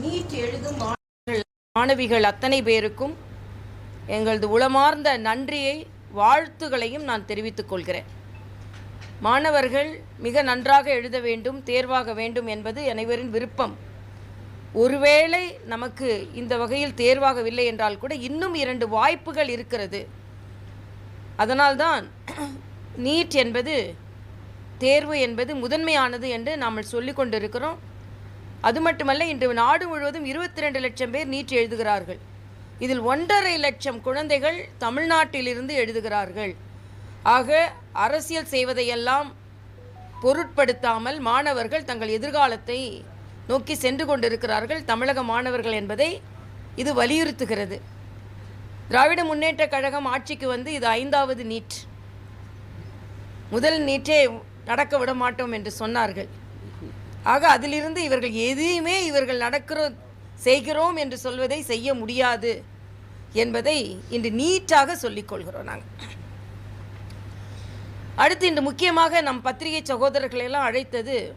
NEET எழுதும் மாணவிகள் அத்தனை பேருக்கும் எங்களது உளமார்ந்த நன்றியை வாழ்த்துகளையும் நான் தெரிவித்துக் கொள்கிறேன். மாணவர்கள் மிக நன்றாக எழுத வேண்டும் தேர்வாக வேண்டும் என்பது அனைவரின் விருப்பம். ஒருவேளை நமக்கு இந்த வகையில் தேர்வாகவில்லை என்றால் கூட இன்னும் இரண்டு வாய்ப்புகள் இருக்கிறது. அதனால்தான் நீட் என்பது தேர்வு என்பது முதன்மையானது என்று நாம் சொல்லிக் கொண்டிருக்கிறோம். அது மட்டுமல்ல இன்று நாடு முழுவதும் இருபத்தி ரெண்டு லட்சம் பேர் நீட் எழுதுகிறார்கள். இதில் ஒன்றரை லட்சம் குழந்தைகள் தமிழ்நாட்டிலிருந்து எழுதுகிறார்கள். ஆக அரசியல் செய்வதையெல்லாம் பொருட்படுத்தாமல் மாணவர்கள் தங்கள் எதிர்காலத்தை நோக்கி சென்று கொண்டிருக்கிறார்கள். தமிழக மாணவர்கள் என்பதை இது வலியுறுத்துகிறது. திராவிட முன்னேற்ற கழகம் ஆட்சிக்கு வந்து இது ஐந்தாவது நீட். முதல் நீட்டே நடக்க விட மாட்டோம் என்று சொன்னார்கள். ஆக அதிலிருந்து இவர்கள் எதையுமே இவர்கள் நடக்கிறோம் செய்கிறோம் என்று சொல்வதை செய்ய முடியாது என்பதை இன்று நீட்டாக சொல்லிக் கொள்கிறோம் நாங்கள். அடுத்து இன்று முக்கியமாக நம் பத்திரிகை சகோதரர்களையெல்லாம் அழைத்தது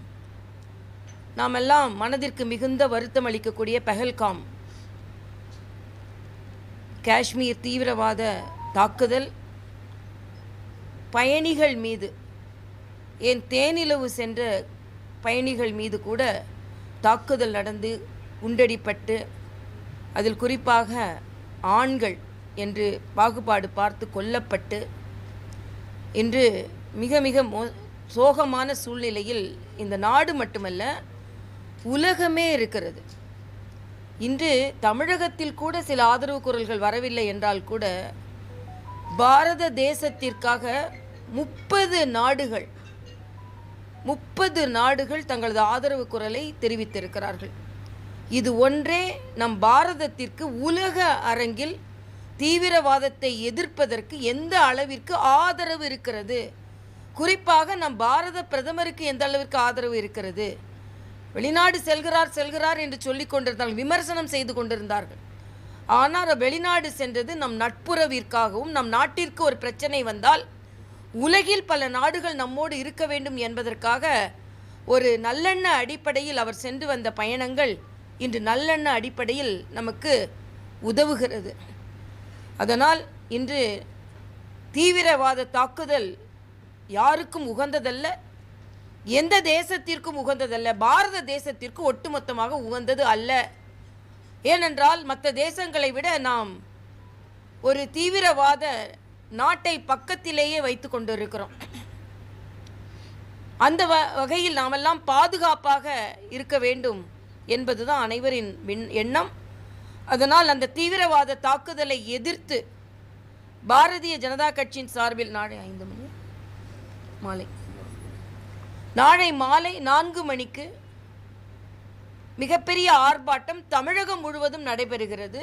நாமெல்லாம் மனதிற்கு மிகுந்த வருத்தம் அளிக்கக்கூடிய பெஹல்காம். காஷ்மீர் தீவிரவாத தாக்குதல் பயணிகள் மீது ஏன் தேனிலவு சென்ற பயணிகள் மீது கூட தாக்குதல் நடந்து குண்டடிப்பட்டு அதில் குறிப்பாக ஆண்கள் என்று பாகுபாடு பார்த்து கொல்லப்பட்டு இன்று மிக மிக மோ சோகமான சூழ்நிலையில் இந்த நாடு மட்டுமல்ல உலகமே இருக்கிறது. இன்று தமிழகத்தில் கூட சில ஆதரவு குரல்கள் வரவில்லை என்றால் கூட பாரத தேசத்திற்காக முப்பது நாடுகள் முப்பது நாடுகள் தங்களது ஆதரவு குரலை தெரிவித்திருக்கிறார்கள். இது ஒன்றே நம் பாரதத்திற்கு உலக அரங்கில் தீவிரவாதத்தை எதிர்ப்பதற்கு எந்த அளவிற்கு ஆதரவு இருக்கிறது? குறிப்பாக நம் பாரத பிரதமருக்கு எந்த அளவிற்கு ஆதரவு இருக்கிறது? வெளிநாடு செல்கிறார் செல்கிறார் என்று சொல்லிக் கொண்டிருந்தார்கள் விமர்சனம் செய்து கொண்டிருந்தார்கள். ஆனால் வெளிநாடு சென்றது நம் நட்புறவிற்காகவும் நம் நாட்டிற்கு ஒரு பிரச்சனை வந்தால் உலகில் பல நாடுகள் நம்மோடு இருக்க வேண்டும் என்பதற்காக ஒரு நல்லெண்ண அடிப்படையில் அவர் சென்று வந்த பயணங்கள் இன்று நல்லெண்ண அடிப்படையில் நமக்கு உதவுகிறது. அதனால் இன்று தீவிரவாத தாக்குதல் யாருக்கும் உகந்ததல்ல எந்த தேசத்திற்கும் உகந்ததல்ல பாரத தேசத்திற்கு ஒட்டுமொத்தமாக உகந்தது அல்ல. ஏனென்றால் மற்ற தேசங்களை விட நாம் ஒரு தீவிரவாத நாட்டை பக்கத்திலேயே வைத்து கொண்டிருக்கிறோம். அந்த வ வகையில் நாமெல்லாம் பாதுகாப்பாக இருக்க வேண்டும் என்பதுதான் அனைவரின் எண்ணம். அதனால் அந்த தீவிரவாத தாக்குதலை எதிர்த்து பாரதிய ஜனதா கட்சியின் சார்பில் நாளை ஐந்து மணி மாலை. நாளை மாலை நான்கு மணிக்கு மிகப்பெரிய ஆர்ப்பாட்டம் தமிழகம் முழுவதும் நடைபெறுகிறது.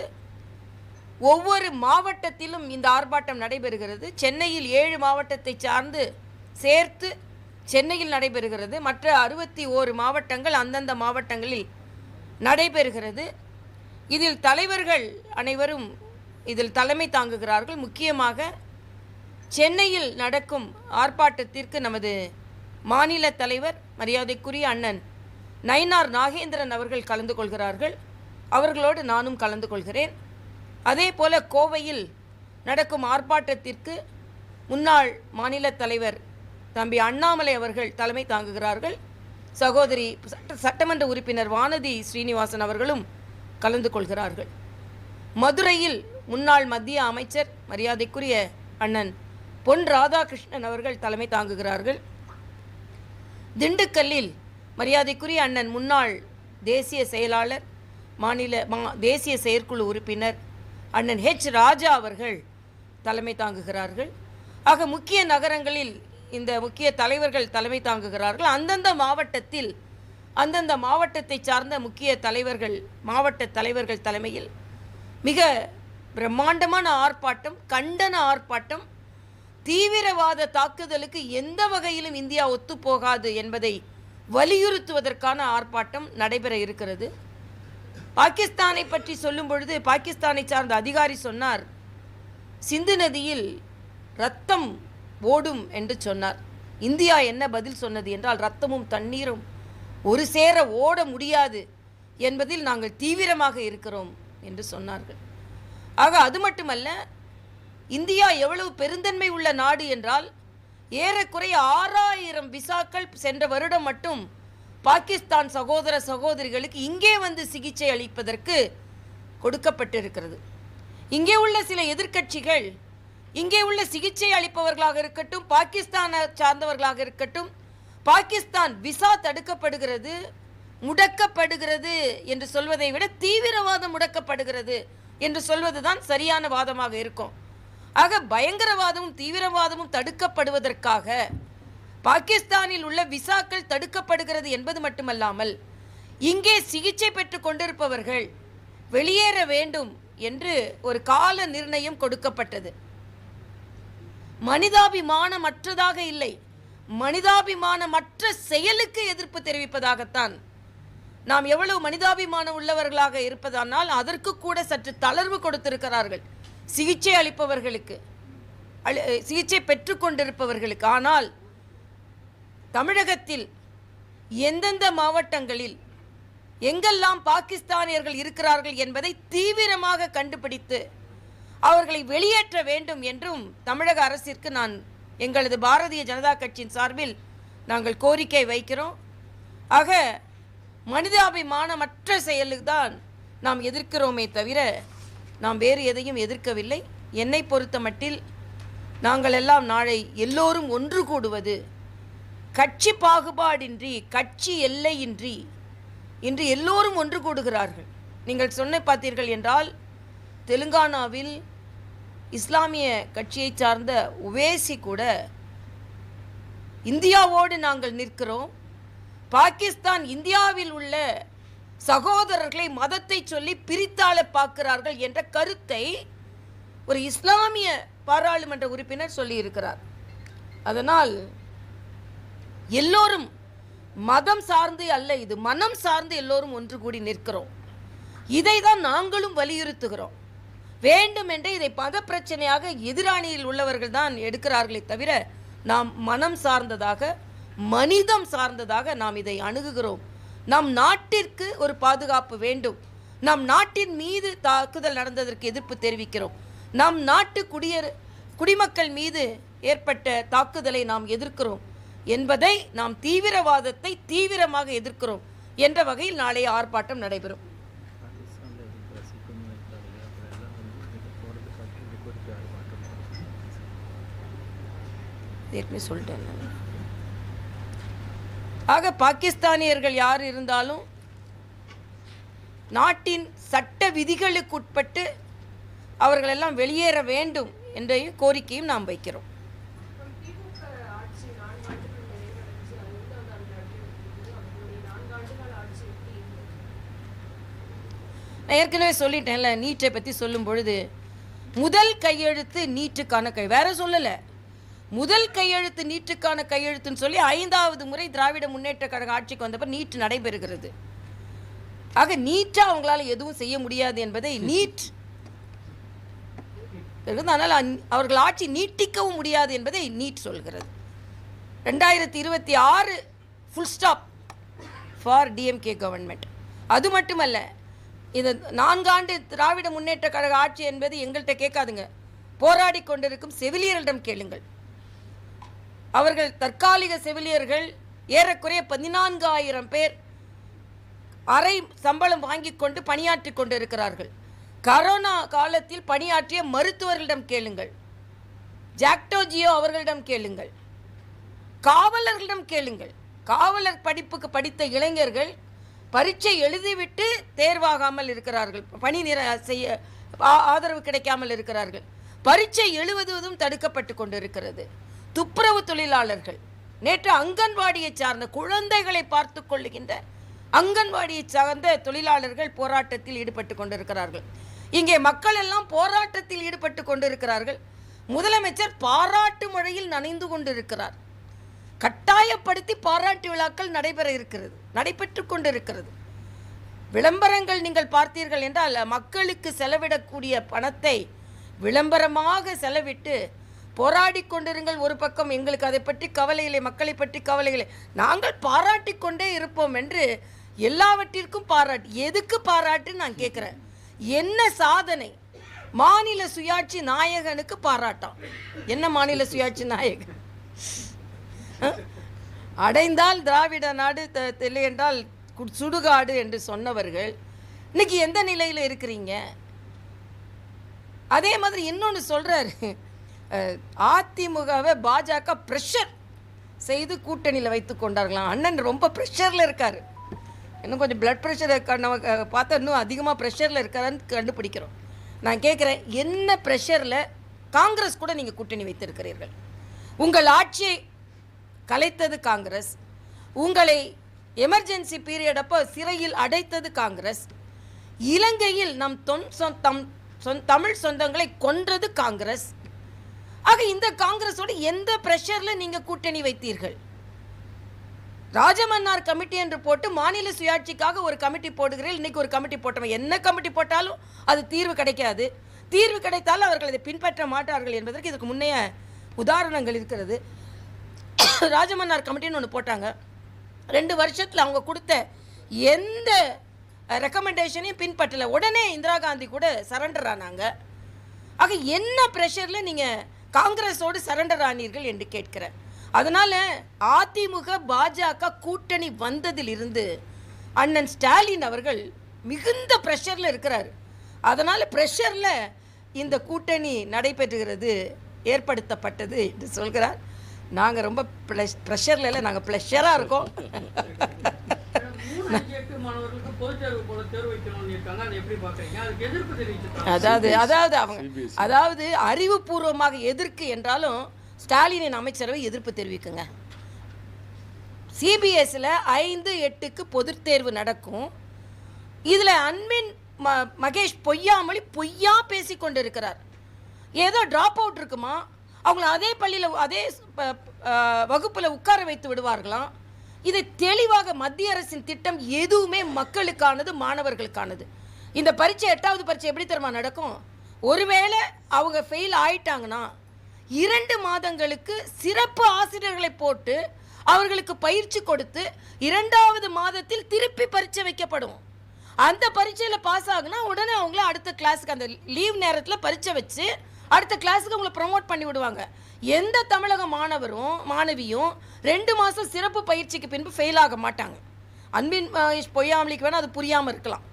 ஒவ்வொரு மாவட்டத்திலும் இந்த ஆர்ப்பாட்டம் நடைபெறுகிறது. சென்னையில் ஏழு மாவட்டத்தை சார்ந்து சேர்த்து சென்னையில் நடைபெறுகிறது. மற்ற அறுபத்தி ஓரு மாவட்டங்கள் அந்தந்த மாவட்டங்களில் நடைபெறுகிறது. இதில் தலைவர்கள் அனைவரும் இதில் தலைமை தாங்குகிறார்கள். முக்கியமாக சென்னையில் நடக்கும் ஆர்ப்பாட்டத்திற்கு நமது மாநில தலைவர் மரியாதைக்குரிய அண்ணன் நயினார் நாகேந்திரன் அவர்கள் கலந்து கொள்கிறார்கள். அவர்களோடு நானும் கலந்து கொள்கிறேன். அதே போல கோவையில் நடக்கும் ஆர்ப்பாட்டத்திற்கு முன்னாள் மாநில தலைவர் தம்பி அண்ணாமலை அவர்கள் தலைமை தாங்குகிறார்கள். சகோதரி சட்ட சட்டமன்ற உறுப்பினர் வானதி ஸ்ரீனிவாசன் அவர்களும் கலந்து கொள்கிறார்கள். மதுரையில் முன்னாள் மத்திய அமைச்சர் மரியாதைக்குரிய அண்ணன் பொன் ராதாகிருஷ்ணன் அவர்கள் தலைமை தாங்குகிறார்கள். திண்டுக்கல்லில் மரியாதைக்குரிய அண்ணன் முன்னாள் தேசிய செயலாளர் மாநில மா தேசிய செயற்குழு உறுப்பினர் அண்ணன் ஹெச் ராஜா அவர்கள் தலைமை தாங்குகிறார்கள். ஆக முக்கிய நகரங்களில் இந்த முக்கிய தலைவர்கள் தலைமை தாங்குகிறார்கள். அந்தந்த மாவட்டத்தில் அந்தந்த மாவட்டத்தை சார்ந்த முக்கிய தலைவர்கள் மாவட்ட தலைவர்கள் தலைமையில் மிக பிரம்மாண்டமான ஆர்ப்பாட்டம் கண்டன ஆர்ப்பாட்டம் தீவிரவாத தாக்குதலுக்கு எந்த வகையிலும் இந்தியா ஒத்துப்போகாது என்பதை வலியுறுத்துவதற்கான ஆர்ப்பாட்டம் நடைபெற இருக்கிறது. பாகிஸ்தானை பற்றி சொல்லும் பொழுது பாகிஸ்தானை சார்ந்த அதிகாரி சொன்னார் சிந்து நதியில் ரத்தம் ஓடும் என்று சொன்னார். இந்தியா என்ன பதில் சொன்னது என்றால் ரத்தமும் தண்ணீரும் ஒரு சேர ஓட முடியாது என்பதில் நாங்கள் தீவிரமாக இருக்கிறோம் என்று சொன்னார்கள். ஆக அது மட்டுமல்ல இந்தியா எவ்வளவு பெருந்தன்மை உள்ள நாடு என்றால் ஏறக்குறைய ஆறாயிரம் விசாக்கள் சென்ற வருடம் மட்டும் பாகிஸ்தான் சகோதர சகோதரிகளுக்கு இங்கே வந்து சிகிச்சை அளிப்பதற்கு கொடுக்கப்பட்டிருக்கிறது. இங்கே உள்ள சில எதிர்க்கட்சிகள் இங்கே உள்ள சிகிச்சை அளிப்பவர்களாக இருக்கட்டும் பாகிஸ்தானை சார்ந்தவர்களாக இருக்கட்டும் பாகிஸ்தான் விசா தடுக்கப்படுகிறது முடக்கப்படுகிறது என்று சொல்வதை விட தீவிரவாதம் முடக்கப்படுகிறது என்று சொல்வதுதான் சரியான வாதமாக இருக்கும். ஆக பயங்கரவாதமும் தீவிரவாதமும் தடுக்கப்படுவதற்காக பாகிஸ்தானில் உள்ள விசாக்கள் தடுக்கப்படுகிறது என்பது மட்டுமல்லாமல் இங்கே சிகிச்சை பெற்று கொண்டிருப்பவர்கள் வெளியேற வேண்டும் என்று ஒரு கால நிர்ணயம் கொடுக்கப்பட்டது. மனிதாபிமானமற்றதாக இல்லை. மனிதாபிமானமற்ற செயலுக்கு எதிர்ப்பு தெரிவிப்பதாகத்தான். நாம் எவ்வளவு மனிதாபிமானம் உள்ளவர்களாக இருப்பதானால் அதற்கு கூட சற்று தளர்வு கொடுத்திருக்கிறார்கள் சிகிச்சை அளிப்பவர்களுக்கு. அளி- சிகிச்சை பெற்றுக்கொண்டிருப்பவர்களுக்கு ஆனால் தமிழகத்தில் எந்தெந்த மாவட்டங்களில் எங்கெல்லாம் பாகிஸ்தானியர்கள் இருக்கிறார்கள் என்பதை தீவிரமாக கண்டுபிடித்து அவர்களை வெளியேற்ற வேண்டும் என்றும் தமிழக அரசிற்கு நான் எங்களது பாரதிய ஜனதா கட்சியின் சார்பில் நாங்கள் கோரிக்கை வைக்கிறோம். ஆக மனிதாபிமானமற்ற செயலுக்கு தான் நாம் எதிர்க்கிறோமே தவிர நாம் வேறு எதையும் எதிர்க்கவில்லை. என்னை பொறுத்த மட்டில் நாங்கள் எல்லாம் நாளை எல்லோரும் ஒன்று கூடுவது கட்சி பாகுபாடின்றி கட்சி எல்லையின்றி இன்று எல்லோரும் ஒன்று கூடுகிறார்கள். நீங்கள் சொன்ன பார்த்தீர்கள் என்றால் தெலுங்கானாவில் இஸ்லாமிய கட்சியைச் சார்ந்த உவேசி கூட இந்தியாவோடு நாங்கள் நிற்கிறோம். பாகிஸ்தான் இந்தியாவில் உள்ள சகோதரர்களை மதத்தை சொல்லி பிரித்தாள பார்க்கிறார்கள் என்ற கருத்தை ஒரு இஸ்லாமிய பாராளுமன்ற உறுப்பினர் சொல்லியிருக்கிறார். அதனால் எல்லோரும் மதம் சார்ந்து அல்ல இது. மனம் சார்ந்து எல்லோரும் ஒன்று கூடி நிற்கிறோம். இதை தான் நாங்களும் வலியுறுத்துகிறோம். வேண்டுமென்றே இதை மத பிரச்சனையாக எதிராணியில் உள்ளவர்கள் தான் எடுக்கிறார்களே தவிர நாம் மனம் சார்ந்ததாக மனிதம் சார்ந்ததாக நாம் இதை அணுகுகிறோம். நம் நாட்டிற்கு ஒரு பாதுகாப்பு வேண்டும். நம் நாட்டின் மீது தாக்குதல் நடந்ததற்கு எதிர்ப்பு தெரிவிக்கிறோம். நம் நாட்டு குடியர் குடிமக்கள் மீது ஏற்பட்ட தாக்குதலை நாம் எதிர்க்கிறோம். என்பதை நாம் தீவிரவாதத்தை தீவிரமாக எதிர்க்கிறோம் என்ற வகையில் நாளைய ஆர்ப்பாட்டம் நடைபெறும். ஏற்கனவே சொல்லிட்டேன் ஆக பாகிஸ்தானியர்கள் யார் இருந்தாலும் நாட்டின் சட்ட விதிகளுக்குட்பட்டு அவர்களெல்லாம் வெளியேற வேண்டும் என்ற கோரிக்கையும் நாம் வைக்கிறோம் திமுக ஆட்சி நான்கு ஆண்டுகள் நிறைவடைஞ்சு ஐந்தாவது ஆண்டு அடைந்திருக்கிறது அவர்களுடைய நான்கு ஆண்டுகால ஆட்சி எப்படி இருந்தது நான் ஏற்கனவே சொல்லிட்டேன்ல நீட்டை பற்றி சொல்லும் பொழுது முதல் கையெழுத்து நீட்டுக்கான கை வேற சொல்லலை. முதல் கையெழுத்து நீட்டுக்கான கையெழுத்துன்னு சொல்லி ஐந்தாவது முறை திராவிட முன்னேற்ற கழக ஆட்சிக்கு வந்தப்ப நீட் நடைபெறுகிறது. ஆக நீட்டாக அவங்களால எதுவும் செய்ய முடியாது என்பதை நீட் அதனால் அவர்கள் ஆட்சி நீட்டிக்கவும் முடியாது என்பதை நீட் சொல்கிறது. ரெண்டாயிரத்தி இருபத்தி ஆறு full stop for DMK government அது மட்டுமல்ல இது நான்காண்டு திராவிட முன்னேற்ற கழக ஆட்சி என்பது எங்கள்கிட்ட கேட்காதுங்க. போராடி கொண்டிருக்கும் செவிலியர்களிடம் கேளுங்கள். அவர்கள் தற்காலிக செவிலியர்கள் ஏறக்குறைய பதினான்காயிரம் பேர் அரை சம்பளம் வாங்கி கொண்டு பணியாற்றி கொண்டிருக்கிறார்கள். கரோனா காலத்தில் பணியாற்றிய மருத்துவர்களிடம் கேளுங்கள். ஜாக்டோஜியோ அவர்களிடம் கேளுங்கள். காவலர்களிடம் கேளுங்கள். காவலர் படிப்புக்கு படித்த இளைஞர்கள் பரீட்சை எழுதிவிட்டு தேர்வாகாமல் இருக்கிறார்கள். பணி நிற செய்ய ஆதரவு கிடைக்காமல் இருக்கிறார்கள். பரீட்சை எழுதுவதும் தடுக்கப்பட்டு கொண்டிருக்கிறது. துப்புரவு தொழிலாளர்கள் நேற்று அங்கன்வாடியை சார்ந்த குழந்தைகளை பார்த்து கொள்ளுகின்ற அங்கன்வாடியை சார்ந்த தொழிலாளர்கள் போராட்டத்தில் ஈடுபட்டு கொண்டிருக்கிறார்கள். இங்கே மக்கள் எல்லாம் போராட்டத்தில் ஈடுபட்டு கொண்டிருக்கிறார்கள். முதலமைச்சர் பாராட்டு மழையில் நனைந்து கொண்டிருக்கிறார். கட்டாயப்படுத்தி பாராட்டு விழாக்கள் நடைபெற இருக்கிறது. நடைபெற்று கொண்டிருக்கிறது. விளம்பரங்கள் நீங்கள் பார்த்தீர்கள் என்றால் மக்களுக்கு செலவிடக்கூடிய பணத்தை விளம்பரமாக செலவிட்டு போராடி கொண்டிருங்கள். ஒரு பக்கம் எங்களுக்கு அதை பற்றி கவலை இல்லை மக்களை பற்றி கவலை இல்லை. நாங்கள் பாராட்டி கொண்டே இருப்போம் என்று எல்லாவற்றிற்கும் பாராட்டு. எதுக்கு பாராட்டுன்னு நான் கேட்குறேன். என்ன சாதனை? மாநில சுயாட்சி நாயகனுக்கு பாராட்டம் என்ன மாநில சுயாட்சி நாயகன்? அடைந்தால் திராவிட நாடு த- இல்லை என்றால் கு- சுடுகாடு என்று சொன்னவர்கள் இன்னைக்கு எந்த நிலையில் இருக்கிறீங்க? அதே மாதிரி இன்னொன்று சொல்கிறாரு அதிமுகவை பாஜக ப்ரெஷர் செய்து கூட்டணியில் வைத்து கொண்டார்களாம். அண்ணன் ரொம்ப ப்ரெஷரில் இருக்கார். இன்னும் கொஞ்சம் பிளட் ப்ரெஷர் நமக்கு பார்த்தா இன்னும் அதிகமாக ப்ரெஷரில் இருக்காருன்னு கண்டுபிடிக்கிறோம். நான் கேட்குறேன் என்ன ப்ரெஷரில் காங்கிரஸ் கூட நீங்கள் கூட்டணி வைத்திருக்கிறீர்கள்? உங்கள் ஆட்சியை கலைத்தது காங்கிரஸ். உங்களை எமர்ஜென்சி பீரியட் அப்போ சிறையில் அடைத்தது காங்கிரஸ். இலங்கையில் நம் தொன் சொந் தம் தமிழ் சொந்தங்களை கொன்றது காங்கிரஸ். ஆக இந்த காங்கிரஸோடு எந்த ப்ரெஷரில் நீங்கள் கூட்டணி வைத்தீர்கள்? ராஜமன்னார் கமிட்டி என்று போட்டு மாநில சுயாட்சிக்காக ஒரு கமிட்டி போடுகிறீர்கள். இன்றைக்கி ஒரு கமிட்டி போட்டவன் என்ன கமிட்டி போட்டாலும் அது தீர்வு கிடைக்காது. தீர்வு கிடைத்தாலும் அவர்கள் அதை பின்பற்ற மாட்டார்கள் என்பதற்கு இதுக்கு முன்னைய உதாரணங்கள் இருக்கிறது. ராஜமன்னார் கமிட்டின்னு ஒன்று போட்டாங்க. ரெண்டு வருஷத்தில் அவங்க கொடுத்த எந்த ரெக்கமெண்டேஷனையும் பின்பற்றல. உடனே இந்திரா காந்தி கூட சரண்டர் ஆனாங்க. ஆக என்ன ப்ரெஷரில் நீங்கள் காங்கிரஸோடு சரண்டர் ஆனீர்கள் என்று கேட்கிறேன். அதனால் அதிமுக பாஜக கூட்டணி வந்ததிலிருந்து அண்ணன் ஸ்டாலின் அவர்கள் மிகுந்த ப்ரெஷரில் இருக்கிறார். அதனால் ப்ரெஷரில் இந்த கூட்டணி நடைபெறுகிறது ஏற்படுத்தப்பட்டது என்று சொல்கிறார். நாங்கள் ரொம்ப ப்ளஷ் ப்ரெஷரில் இல்லை நாங்கள் ப்ளஷராக இருக்கோம். அதாவது அதாவது அவங்க அதாவது அறிவுபூர்வமாக எதிர்க்கு என்றாலும் ஸ்டாலினின் அமைச்சரவை எதிர்ப்பு தெரிவிக்குங்க. சிபிஎஸ்சில் ஐந்து எட்டுக்கு பொதுத் தேர்வு நடக்கும். இதில் அன்பின் ம மகேஷ் பொய்யாமொழி பொய்யா பேசி கொண்டு இருக்கிறார் ஏதோ ட்ராப் அவுட் இருக்குமா? அவங்கள அதே பள்ளியில் அதே வகுப்பில் உட்கார வைத்து விடுவார்களாம். இது தெளிவாக மத்திய அரசின் திட்டம் எதுவுமே மக்களுக்கானது மாணவர்களுக்கானது. இந்த பரீட்சை எட்டாவது பரீட்சை எப்படி தெரியுமா நடக்கும்? ஒருவேளை அவங்க ஃபெயில் ஆயிட்டாங்கன்னா இரண்டு மாதங்களுக்கு சிறப்பு ஆசிரியர்களை போட்டு அவர்களுக்கு பயிற்சி கொடுத்து இரண்டாவது மாதத்தில் திருப்பி பரீட்சை வைக்கப்படும். அந்த பரீட்சையில் பாஸ் ஆகுனா உடனே அவங்கள அடுத்த கிளாஸுக்கு அந்த லீவ் நேரத்தில் பரீட்சை வச்சு அடுத்த கிளாஸுக்கு உங்களை ப்ரொமோட் பண்ணி விடுவாங்க. எந்த தமிழக மாணவரும் மாணவியும் ரெண்டு மாதம் சிறப்பு பயிற்சிக்கு பின்பு ஃபெயில் ஆக மாட்டாங்க. அன்பின் பொய்யாமலிக்கு வேணால் அது புரியாமல் இருக்கலாம்.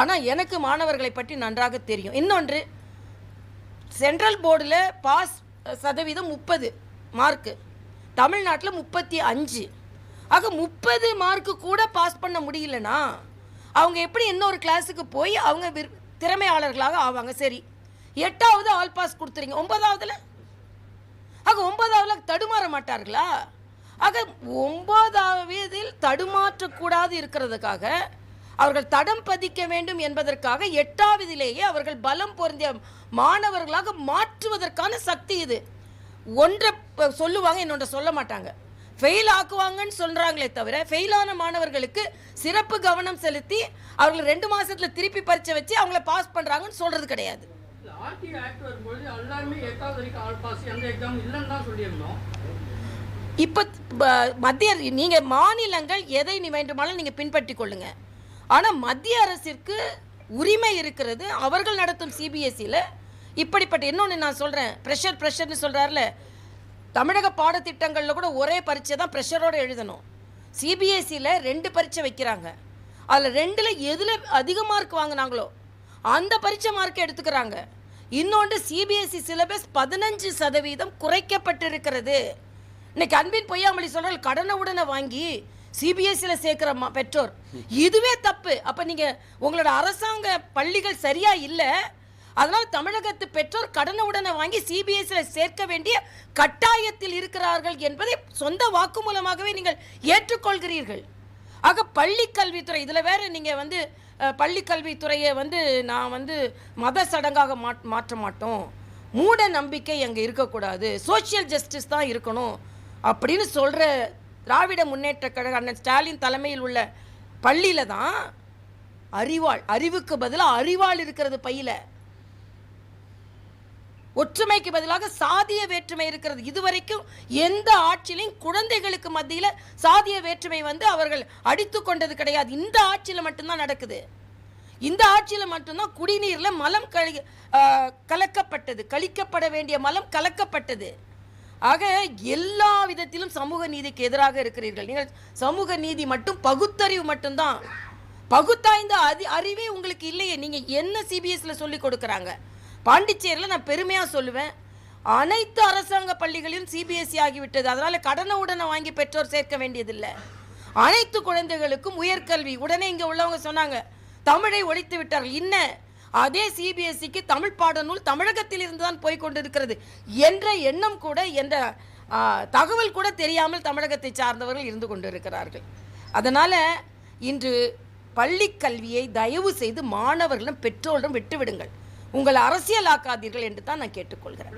ஆனால் எனக்கு மாணவர்களை பற்றி நன்றாக தெரியும். இன்னொன்று சென்ட்ரல் போர்டில் பாஸ் சதவீதம் முப்பது மார்க்கு தமிழ்நாட்டில் முப்பத்தி அஞ்சு. ஆக முப்பது மார்க்கு கூட பாஸ் பண்ண முடியலன்னா அவங்க எப்படி இன்னொரு கிளாஸுக்கு போய் அவங்க விற் திறமையாளர்களாக ஆவாங்க? சரி எட்டாவது ஆல் பாஸ் கொடுத்துறீங்க. ஒன்பதாவதுல? ஆக ஒன்பதாவதுல தடுமாற மாட்டார்களா? ஆக ஒன்பதாவதில் தடுமாற்றக்கூடாது இருக்கிறதுக்காக அவர்கள் தடம் பதிக்க வேண்டும் என்பதற்காக எட்டாவதிலேயே அவர்கள் பலம் பொருந்திய மாணவர்களாக மாற்றுவதற்கான சக்தி இது. ஒன்றை சொல்லுவாங்க இன்னொன்றை சொல்ல மாட்டாங்க. ஃபெயில் ஆக்குவாங்கன்னு சொல்கிறாங்களே தவிர ஃபெயிலான மாணவர்களுக்கு சிறப்பு கவனம் செலுத்தி அவர்கள் ரெண்டு மாதத்தில் திருப்பி பரீட்சை வச்சு அவங்கள பாஸ் பண்ணுறாங்கன்னு சொல்கிறது கிடையாது. ஆர்டி ஆக்ட் எல்லாருமே எட்டாவது வரைக்கும் ஆல் பாஸ் எக்ஸாம் இல்லைன்னு தான் சொல்லியிருந்தோம். இப்போ மத்திய நீங்கள் மாநிலங்கள் எதை நீ வேண்டுமானாலும் நீங்கள் பின்பற்றி கொள்ளுங்க. ஆனால் மத்திய அரசிற்கு உரிமை இருக்கிறது அவர்கள் நடத்தும் சிபிஎஸ்சியில் இப்படிப்பட்ட இன்னொன்று நான் சொல்கிறேன் ப்ரெஷர் ப்ரெஷர்னு சொல்கிறார்ல தமிழக பாடத்திட்டங்களில் கூட ஒரே பரீட்சை தான் ப்ரெஷரோடு எழுதணும். சிபிஎஸ்சியில் ரெண்டு பரீட்சை வைக்கிறாங்க. அதில் ரெண்டில் எதில் அதிக மார்க் வாங்கினாங்களோ அந்த பரீட்சை மார்க் எடுத்துக்கிறாங்க. இன்னொன்று சிபிஎஸ்சி சிலபஸ் பதினஞ்சு சதவீதம் குறைக்கப்பட்டிருக்கிறது. இன்னைக்கு அன்பின் பொய்யாமொழி சொல்றாரு கடனை உடனே வாங்கி சிபிஎஸ்சியில் சேர்க்குற பெற்றோர். இதுவே தப்பு. அப்போ நீங்கள் உங்களோட அரசாங்க பள்ளிகள் சரியா இல்லை. அதனால் தமிழகத்து பெற்றோர் கடனை உடனே வாங்கி சிபிஎஸ்சியில் சேர்க்க வேண்டிய கட்டாயத்தில் இருக்கிறார்கள் என்பதை சொந்த வாக்குமூலமாகவே நீங்கள் ஏற்றுக்கொள்கிறீர்கள். ஆக பள்ளி கல்வித்துறை இதில் வேற நீங்கள் வந்து பள்ளிக்கல்வித்துறையை பள்ளி கல்வித்துறையை வந்து நான் வந்து மத சடங்காக மாட் மாற்ற மாட்டோம். மூட நம்பிக்கை அங்கே இருக்கக்கூடாது. சோஷியல் ஜஸ்டிஸ் தான் இருக்கணும் அப்படின்னு சொல்கிற திராவிட முன்னேற்ற கழக அண்ணன் ஸ்டாலின் தலைமையில் உள்ள பள்ளியில் தான் அறிவாள் அறிவுக்கு பதிலாக அறிவாள் இருக்கிறது பையில். ஒற்றுமைக்கு பதிலாக சாதிய வேற்றுமை இருக்கிறது. இதுவரைக்கும் எந்த ஆட்சியிலையும் குழந்தைகளுக்கு மத்தியில் சாதிய வேற்றுமை வந்து அவர்கள் அடித்து கொண்டது கிடையாது. இந்த ஆட்சியில் மட்டும்தான் நடக்குது. இந்த ஆட்சியில் மட்டும்தான் குடிநீரில் மலம் கழி கலக்கப்பட்டது. கழிக்கப்பட வேண்டிய மலம் கலக்கப்பட்டது. ஆக எல்லா விதத்திலும் சமூக நீதிக்கு எதிராக இருக்கிறீர்கள். நீங்கள் சமூக நீதி மட்டும் பகுத்தறிவு மட்டும்தான். பகுத்தாய்ந்த அதி அறிவே உங்களுக்கு இல்லையே. நீங்கள் என்ன சிபிஎஸ்சில் சொல்லி கொடுக்குறாங்க? பாண்டிச்சேரியில் நான் பெருமையாக சொல்லுவேன். அனைத்து அரசாங்க பள்ளிகளிலும் சிபிஎஸ்சி ஆகிவிட்டது. அதனால் கடனை உடனே வாங்கி பெற்றோர் சேர்க்க வேண்டியதில்லை. அனைத்து குழந்தைகளுக்கும் உயர்கல்வி. உடனே இங்கே உள்ளவங்க சொன்னாங்க தமிழை ஒழித்து விட்டார்கள். இன்ன அதே சிபிஎஸ்சிக்கு தமிழ் பாடநூல் தமிழகத்தில் இருந்து தான் போய் கொண்டிருக்கிறது என்ற எண்ணம் கூட என்ற தகவல் கூட தெரியாமல் தமிழகத்தை சார்ந்தவர்கள் இருந்து கொண்டிருக்கிறார்கள். அதனால் இன்று பள்ளிக்கல்வியை தயவு செய்து மாணவர்களும் பெற்றோர்களும் விட்டுவிடுங்கள் உங்களை அரசியலாக்காதீர்கள் என்று தான் நான் கேட்டுக்கொள்கிறேன்.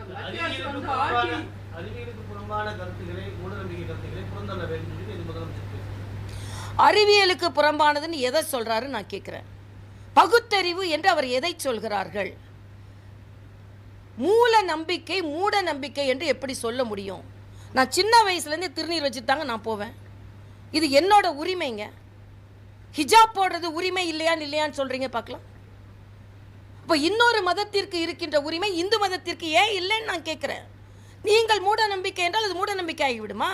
அறிவியலுக்கு புறம்பானதுன்னு எதை சொல்றாரு நான் கேட்குறேன் பகுத்தறிவு என்று அவர் எதை சொல்கிறார்கள்? மூல நம்பிக்கை மூட நம்பிக்கை என்று எப்படி சொல்ல முடியும்? நான் சின்ன வயசுலேருந்தே திருநீர் வச்சுட்டாங்க நான் போவேன். இது என்னோட உரிமைங்க. ஹிஜாப் போடுறது உரிமை இல்லையான்னு இல்லையான்னு சொல்றீங்க பார்க்கலாம். இப்போ இன்னொரு மதத்திற்கு இருக்கின்ற உரிமை இந்து மதத்திற்கு ஏன் இல்லைன்னு நான் கேட்குறேன் நீங்கள் மூட நம்பிக்கை என்றால் அது மூட நம்பிக்கை ஆகிவிடுமா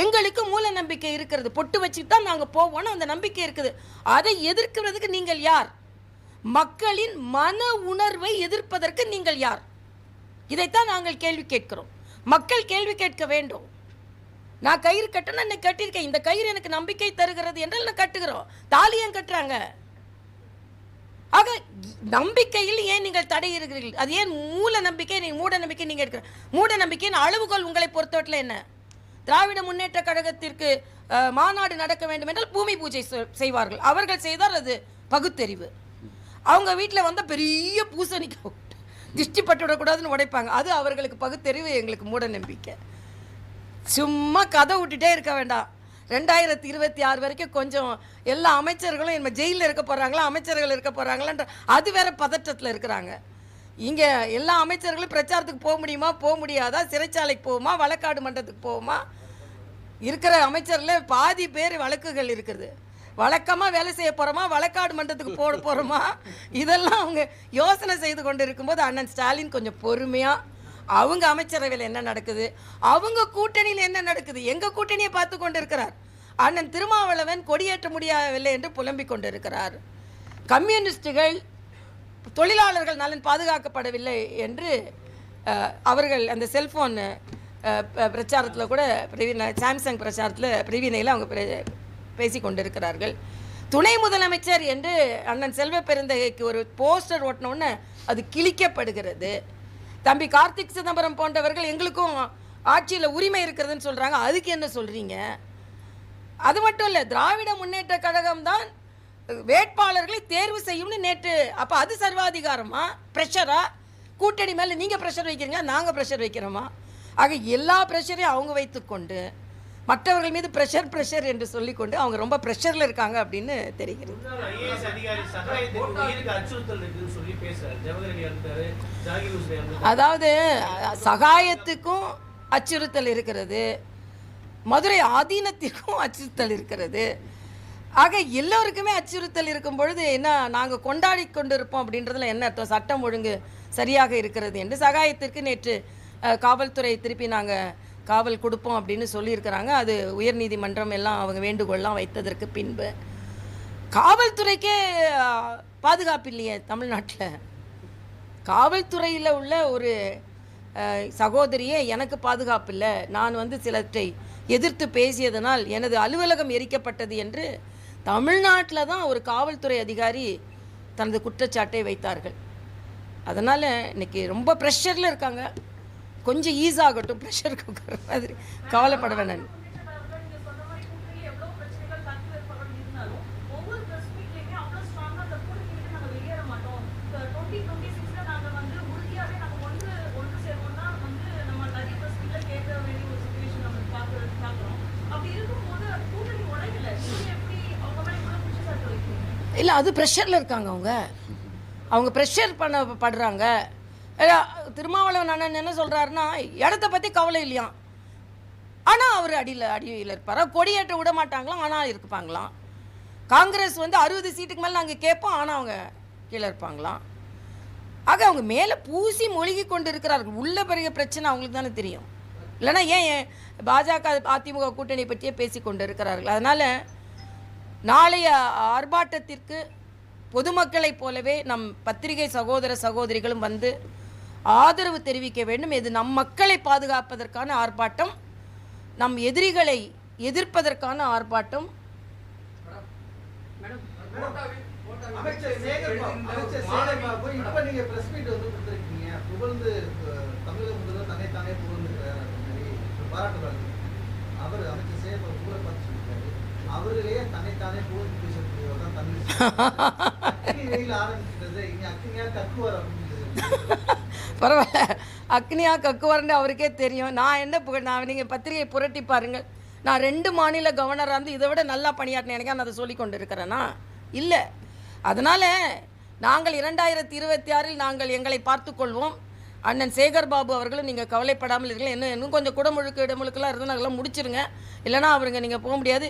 எங்களுக்கு மூல நம்பிக்கை இருக்கிறது. பொட்டு வச்சுட்டு தான் நாங்கள் போவோம்னு அந்த நம்பிக்கை இருக்குது. அதை எதிர்க்கிறதுக்கு நீங்கள் யார்? மக்களின் மன உணர்வை எதிர்ப்பதற்கு நீங்கள் யார்? இதைத்தான் நாங்கள் கேள்வி கேட்கிறோம். மக்கள் கேள்வி கேட்க வேண்டும். நான் கயிறு கட்டணும் இன்னைக்கு கட்டியிருக்கேன். இந்த கயிறு எனக்கு நம்பிக்கை தருகிறது என்றால் நான் கட்டுகிறோம். தாலியம் கட்டுறாங்க. ஆக நம்பிக்கையில் ஏன் நீங்கள் தடையிடுகிறீர்கள் அது ஏன் மூல நம்பிக்கை நீங்கள் மூட நம்பிக்கை நீங்கள் எடுக்கிற? மூட நம்பிக்கையின் அளவுகோல் உங்களை பொறுத்தவரையில் என்ன? திராவிட முன்னேற்ற கழகத்திற்கு மாநாடு நடக்க வேண்டும் என்றால் பூமி பூஜை செ- செய்வார்கள். அவர்கள் செய்தால் அது பகுத்தறிவு. அவங்க வீட்டில் வந்த பெரிய பூசணிக்க திருஷ்டி பட்டு விடக்கூடாதுன்னு உடைப்பாங்க. அது அவர்களுக்கு பகுத்தறிவு எங்களுக்கு மூட நம்பிக்கை. சும்மா கதை விட்டுட்டே இருக்க வேண்டாம். ரெண்டாயிரத்தி இருபத்தி ஆறு வரைக்கும் கொஞ்சம் எல்லா அமைச்சர்களும் நம்ம ஜெயிலில் இருக்க போகிறாங்களா அமைச்சர்கள் இருக்க போகிறாங்களான்ற அது வேற பதற்றத்தில் இருக்கிறாங்க. இங்கே எல்லா அமைச்சர்களும் பிரச்சாரத்துக்கு போக முடியுமா போக முடியாதா சிறைச்சாலைக்கு போகுமா வழக்காடு மன்றத்துக்கு போகுமா? இருக்கிற அமைச்சரில் பாதி பேர் வழக்குகள் இருக்குது. வழக்கமாக வேலை செய்ய போகிறோமா வழக்காடு மன்றத்துக்கு போட போகிறோமா இதெல்லாம் அவங்க யோசனை செய்து கொண்டு இருக்கும்போது அண்ணன் ஸ்டாலின் கொஞ்சம் பொறுமையாக அவங்க அமைச்சரவையில் என்ன நடக்குது? அவங்க கூட்டணியில் என்ன நடக்குது? எங்கள் கூட்டணியை பார்த்து கொண்டு இருக்கிறார் அண்ணன் திருமாவளவன் கொடியேற்ற முடியவில்லை என்று புலம்பிக் கொண்டிருக்கிறார். கம்யூனிஸ்டுகள் தொழிலாளர்கள் நலன் பாதுகாக்கப்படவில்லை என்று அவர்கள் அந்த செல்ஃபோன் பிரச்சாரத்தில் கூட பிரவீன சாம்சங் பிரச்சாரத்தில் பிரவீனையில் அவங்க பேசி கொண்டிருக்கிறார்கள். துணை முதலமைச்சர் என்று அண்ணன் செல்வ பெருந்தகைக்கு ஒரு போஸ்டர் ஓட்டினோன்னு அது கிழிக்கப்படுகிறது. தம்பி கார்த்திக் சிதம்பரம் போன்றவர்கள் எங்களுக்கும் ஆட்சியில் உரிமை இருக்கிறதுன்னு சொல்கிறாங்க அதுக்கு என்ன சொல்கிறீங்க அது மட்டும் இல்லை திராவிட முன்னேற்ற கழகம் தான் வேட்பாளர்களை தேர்வு செய்யும்னு நேற்று அப்போ அது சர்வாதிகாரமா? ப்ரெஷரா கூட்டணி மேலே நீங்கள் ப்ரெஷர் வைக்கிறீங்களா நாங்கள் ப்ரெஷர் வைக்கிறோமா? ஆக எல்லா ப்ரெஷரையும் அவங்க வைத்துக்கொண்டு மற்றவர்கள் மீது ப்ரெஷர் ப்ரெஷர் என்று சொல்லிக்கொண்டு அவங்க ரொம்ப ப்ரெஷரில் இருக்காங்க அப்படின்னு தெரிகிறது. அதாவது சகாயத்துக்கும் அச்சுறுத்தல் இருக்கிறது. மதுரை ஆதீனத்திற்கும் அச்சுறுத்தல் இருக்கிறது. ஆக எல்லோருக்குமே அச்சுறுத்தல் இருக்கும் பொழுது என்ன நாங்கள் கொண்டாடி கொண்டிருப்போம் அப்படின்றதுல என்ன அர்த்தம்? சட்டம் ஒழுங்கு சரியாக இருக்கிறது என்று சகாயத்திற்கு நேற்று காவல்துறை திருப்பி நாங்கள் காவல் கொடுப்போம் அப்படின்னு சொல்லியிருக்கிறாங்க. அது உயர்நீதிமன்றம் எல்லாம் அவங்க வேண்டுகோள்லாம் வைத்ததற்கு பின்பு. காவல்துறைக்கே பாதுகாப்பு இல்லையே தமிழ்நாட்டில். காவல்துறையில் உள்ள ஒரு சகோதரியே எனக்கு பாதுகாப்பு இல்லை. நான் வந்து சிலற்றை எதிர்த்து பேசியதனால் எனது அலுவலகம் எரிக்கப்பட்டது என்று தமிழ்நாட்டில் தான் ஒரு காவல்துறை அதிகாரி தனது குற்றச்சாட்டை வைத்தார்கள். அதனால் இன்னைக்கு ரொம்ப ப்ரெஷரில் இருக்காங்க. கொஞ்சம் ஈஸ் ஆகட்டும் ப்ரெஷர் குக்கர் மாதிரி. கவலைப்பட வேணாம் இல்லை அது ப்ரெஷரில் இருக்காங்க அவங்க. அவங்க ப்ரெஷர் பண்ண படுறாங்க. திருமாவளவன் அண்ணன் என்ன சொல்கிறாருன்னா இடத்த பற்றி கவலை இல்லையாம். ஆனால் அவர் அடியில் அடியில் இருப்பார்? கொடியேற்ற விட மாட்டாங்களாம் ஆனால் இருப்பாங்களாம். காங்கிரஸ் வந்து அறுபது சீட்டுக்கு மேலே நாங்கள் கேட்போம் ஆனால் அவங்க கீழே இருப்பாங்களாம். ஆக அவங்க மேலே பூசி மொழிகி கொண்டு இருக்கிறார்கள் உள்ள பெரிய பிரச்சனை அவங்களுக்கு தானே தெரியும். இல்லைன்னா ஏன் பாஜக அதிமுக கூட்டணி பற்றியே பேசி கொண்டு இருக்கிறார்கள் அதனால் நாளைய ஆர்ப்பாட்டத்திற்கு பொதுமக்களைப் போலவே நம் பத்திரிகை சகோதர சகோதரிகளும் வந்து ஆதரவு தெரிவிக்க வேண்டும். இது நம் மக்களை பாதுகாப்பதற்கான ஆர்ப்பாட்டம். நம் எதிரிகளை எதிர்ப்பதற்கான ஆர்ப்பாட்டம். அவர்களே தன்னைத்தானே புகழ்ந்து பேசக்கூடியவர் தான் தமிழ் இனி அக்னியா கக்குவார் அப்படின்னு சொல்லி பரவாயில்ல. அக்னியா கக்குவார்னு அவருக்கே தெரியும். நான் என்ன புகழ் நான் நீங்கள் பத்திரிகை புரட்டி பாருங்கள். நான் ரெண்டு மாநில கவர்னராக இருந்து இதை விட நல்லா பணியாற்றினேன். எனக்கு நான் அதை சொல்லி கொண்டு இருக்கிறேன்னா இல்லை. அதனால் நாங்கள் இரண்டாயிரத்தி இருபத்தி ஆறில் நாங்கள் எங்களை பார்த்துக்கொள்வோம் அண்ணன் சேகர் பாபு அவர்களும் நீங்கள் கவலைப்படாமல் இருக்கீங்க என்ன இன்னும் கொஞ்சம் குடமுழுக்கு இடமுழுக்கெல்லாம் இருந்தால் அதெல்லாம் முடிச்சிருங்க. இல்லைனா அவருங்க நீங்கள் போக முடியாது.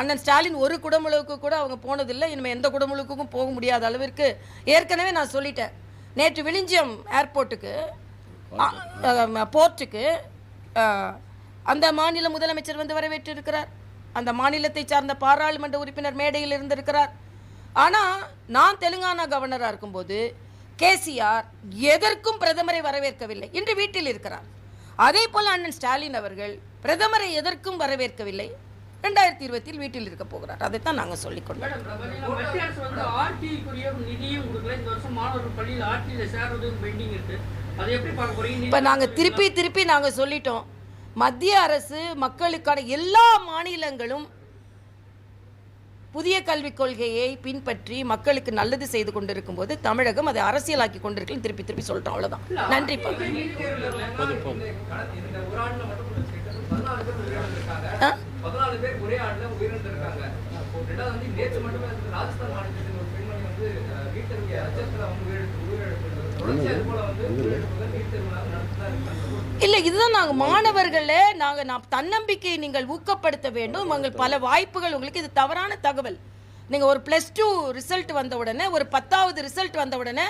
அண்ணன் ஸ்டாலின் ஒரு குடமுழுக்கு கூட அவங்க போனதில்லை. இனிமேல் எந்த குடமுழுக்குக்கும் போக முடியாத அளவிற்கு ஏற்கனவே நான் சொல்லிட்டேன். நேற்று விழிஞ்சியம் ஏர்போர்ட்டுக்கு போர்ட்டுக்கு அந்த மாநில முதலமைச்சர் வந்து வரவேற்றிருக்கிறார். அந்த மாநிலத்தை சார்ந்த பாராளுமன்ற உறுப்பினர் மேடையில் இருந்திருக்கிறார். ஆனால் நான் தெலுங்கானா கவர்னராக இருக்கும்போது கேசிஆர் எதற்கும் பிரதமரை வரவேற்கவில்லை. இன்று வீட்டில் இருக்கிறார். அதே போல் அண்ணன் ஸ்டாலின் அவர்கள் பிரதமரை எதற்கும் வரவேற்கவில்லை. ரெண்டாயிரத்தி இருபத்தில் வீட்டில் இருக்க போகிறார். அதைத்தான் நாங்கள் பார்க்க போறீங்க? இப்போ நாங்கள் திருப்பி திருப்பி நாங்கள் சொல்லிட்டோம். மத்திய அரசு மக்களுக்கான எல்லா மாநிலங்களும் புதிய கல்விக் கொள்கையை பின்பற்றி மக்களுக்கு நல்லது செய்து கொண்டிருக்கும் போது தமிழகம் அதை அரசியலாக்கி கொண்டிருக்கலாம் திருப்பி திருப்பி சொல்லிட்டோம். அவ்வளோதான் நன்றிப்பா இந்த பதினாலு பேர் ஒரே ஆண்டுல உயிரிழந்திருக்காங்க ரெண்டாவது வந்து நேற்று மட்டுமே வந்து ராஜஸ்தான் மாநிலத்தில் ஒரு பெண்மணி வந்து வீட்டிற்கு அச்சத்துல வந்து உயிரிழப்பு உயிரிழப்பு போல வந்து உயிரிழப்புகள் இருக்காங்க. இல்லை இதுதான் நாங்கள் மாணவர்களே நாங்கள் நான் தன்னம்பிக்கையை நீங்கள் ஊக்கப்படுத்த வேண்டும். உங்கள் பல வாய்ப்புகள் உங்களுக்கு இது தவறான தகவல். நீங்கள் ஒரு ப்ளஸ் டூ ரிசல்ட் வந்த உடனே ஒரு பத்தாவது ரிசல்ட் வந்த உடனே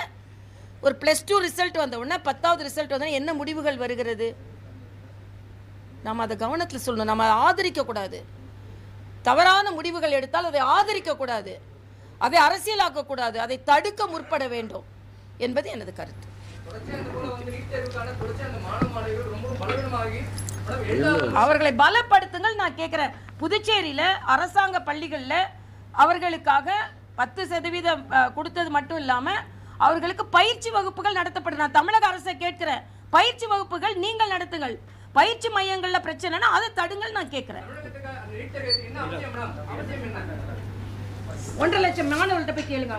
ஒரு ப்ளஸ் டூ ரிசல்ட் வந்த உடனே பத்தாவது ரிசல்ட் வந்தோடனே என்ன முடிவுகள் வருகிறது? நம்ம அதை கவனத்தில் சொல்லணும். நம்ம அதை ஆதரிக்கக்கூடாது. தவறான முடிவுகள் எடுத்தால் அதை ஆதரிக்கக்கூடாது. அதை அரசியலாக்கக்கூடாது. அதை தடுக்க முற்பட வேண்டும் என்பது எனது கருத்து. அவர்களை பலப்படுத்துங்கள். நான் கேட்குறேன். புதுச்சேரியில் அரசாங்க பள்ளிகளில் அவர்களுக்காக பத்து சதவீதம் கொடுத்தது மட்டும் இல்லாமல் அவர்களுக்கு பயிற்சி வகுப்புகள் நடத்தப்படும் நான் தமிழக அரசை கேட்கிறேன். பயிற்சி வகுப்புகள் நீங்கள் நடத்துங்கள். பயிற்சி மையங்களில் பிரச்சனைனா அதை தடுங்கள் நான் கேட்குறேன் தமிழகத்துக்கு அந்த நீட் தேர்வு என்ன அவசியம் மேடம் அவசியம் என்ன? ஒன்றரை லட்சம் மாணவர்கள்ட்ட போய் கேளுங்க